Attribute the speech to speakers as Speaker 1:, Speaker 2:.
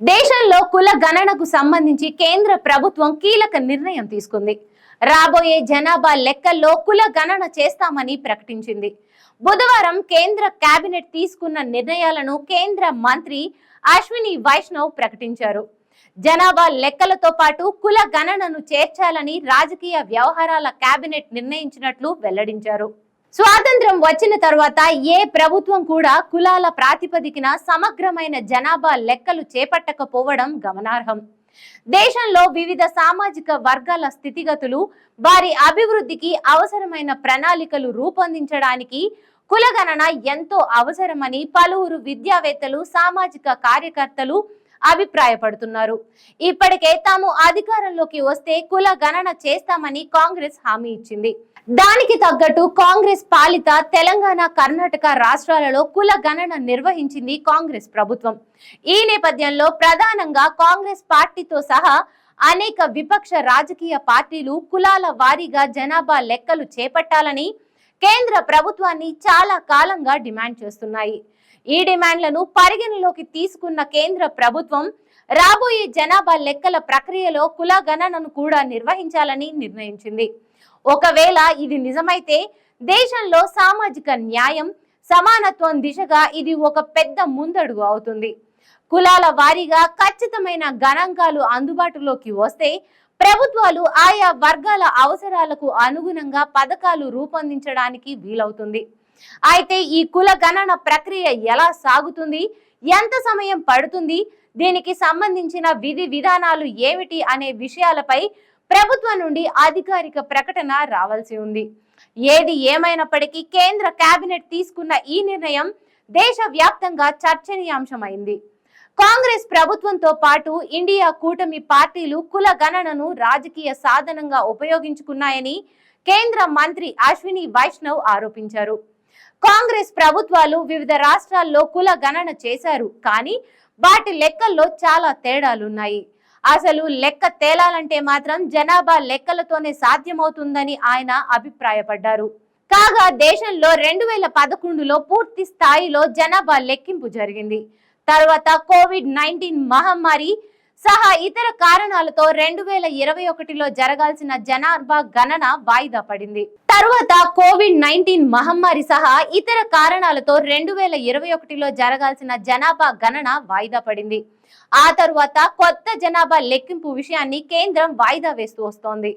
Speaker 1: దేశంలో కుల గణనకు సంబంధించి కేంద్ర ప్రభుత్వం కీలక నిర్ణయం తీసుకుంది. రాబోయే జనాభా లెక్కల్లో కుల గణన చేస్తామని ప్రకటించింది. బుధవారం కేంద్ర కేబినెట్ తీసుకున్న నిర్ణయాలను కేంద్ర మంత్రి అశ్విని వైష్ణవ్ ప్రకటించారు. జనాభా లెక్కలతో పాటు కుల గణనను చేర్చాలని రాజకీయ వ్యవహారాల కేబినెట్ నిర్ణయించినట్లు వెల్లడించారు. స్వాతంత్రం వచ్చిన తర్వాత ఏ ప్రభుత్వం కూడా కులాల ప్రాతిపదికన సమగ్రమైన జనాభా లెక్కలు చేపట్టకపోవడం గమనార్హం. దేశంలో వివిధ సామాజిక వర్గాల స్థితిగతులు వారి అభివృద్ధికి అవసరమైన ప్రణాళికలు రూపొందించడానికి కులగణన ఎంతో అవసరమని పలువురు విద్యావేత్తలు సామాజిక కార్యకర్తలు అభిప్రాయపడుతున్నారు. ఇప్పటికే తాము అధికారంలోకి వస్తే కుల గణన చేస్తామని కాంగ్రెస్ హామీ ఇచ్చింది. దానికి తగ్గట్టు కాంగ్రెస్ పాలిత తెలంగాణ కర్ణాటక రాష్ట్రాలలో కుల గణన నిర్వహించింది కాంగ్రెస్ ప్రభుత్వం. ఈ నేపథ్యంలో ప్రధానంగా కాంగ్రెస్ పార్టీతో సహా అనేక విపక్ష రాజకీయ పార్టీలు కులాల వారీగా జనాభా లెక్కలు చేపట్టాలని కేంద్ర ప్రభుత్వాన్ని చాలా కాలంగా డిమాండ్ చేస్తున్నాయి. ఈ డిమాండ్లను పరిగణలోకి తీసుకున్న కేంద్ర ప్రభుత్వం రాబోయే జనాభా లెక్కల ప్రక్రియలో కుల గణనను కూడా నిర్వహించాలని నిర్ణయించింది. ఒకవేళ ఇది నిజమైతే దేశంలో సామాజిక న్యాయం సమానత్వం దిశగా ఇది ఒక పెద్ద ముందడుగు అవుతుంది. కులాల వారీగా ఖచ్చితమైన గణాంకాలు అందుబాటులోకి వస్తే ప్రభుత్వాలు ఆయా వర్గాల అవసరాలకు అనుగుణంగా పథకాలు రూపొందించడానికి వీలవుతుంది. అయితే ఈ కుల గణన ప్రక్రియ ఎలా సాగుతుంది? ఎంత సమయం పడుతుంది? దీనికి సంబంధించిన విధి విధానాలు ఏమిటి అనే విషయాలపై ప్రభుత్వం నుండి అధికారిక ప్రకటన రావాల్సి ఉంది. ఏది ఏమైనప్పటికీ కేంద్ర కేబినెట్ తీసుకున్న ఈ నిర్ణయం దేశవ్యాప్తంగా చర్చనీయాంశమైంది. కాంగ్రెస్ ప్రభుత్వంతో పాటు ఇండియా కూటమి పార్టీలు కుల గణనను రాజకీయ సాధనంగా ఉపయోగించుకున్నాయని కేంద్ర మంత్రి అశ్విని వైష్ణవ్ ఆరోపించారు. కాంగ్రెస్ ప్రభుత్వాలు వివిధ రాష్ట్రాల్లో కుల గణన చేశారు కానీ వాటి లెక్కల్లో చాలా తేడాలున్నాయి. అసలు లెక్క తేలాలంటే మాత్రం జనాభా లెక్కలతోనే సాధ్యమవుతుందని ఆయన అభిప్రాయపడ్డారు. కాగా దేశంలో రెండు వేల పదకొండులో పూర్తి స్థాయిలో జనాభా లెక్కింపు జరిగింది. తర్వాత కోవిడ్ నైన్టీన్ మహమ్మారి సహా ఇతర కారణాలతో రెండు వేల ఇరవై ఒకటిలో జరగాల్సిన జనాభా గణన వాయిదా పడింది. తర్వాత కోవిడ్ నైన్టీన్ మహమ్మారి సహా ఇతర కారణాలతో రెండు వేల ఇరవై ఒకటిలో జరగాల్సిన జనాభా గణన వాయిదా పడింది. ఆ తరువాత కొత్త జనాభా లెక్కింపు విషయాన్ని కేంద్రం వాయిదా వేస్తూ వస్తోంది.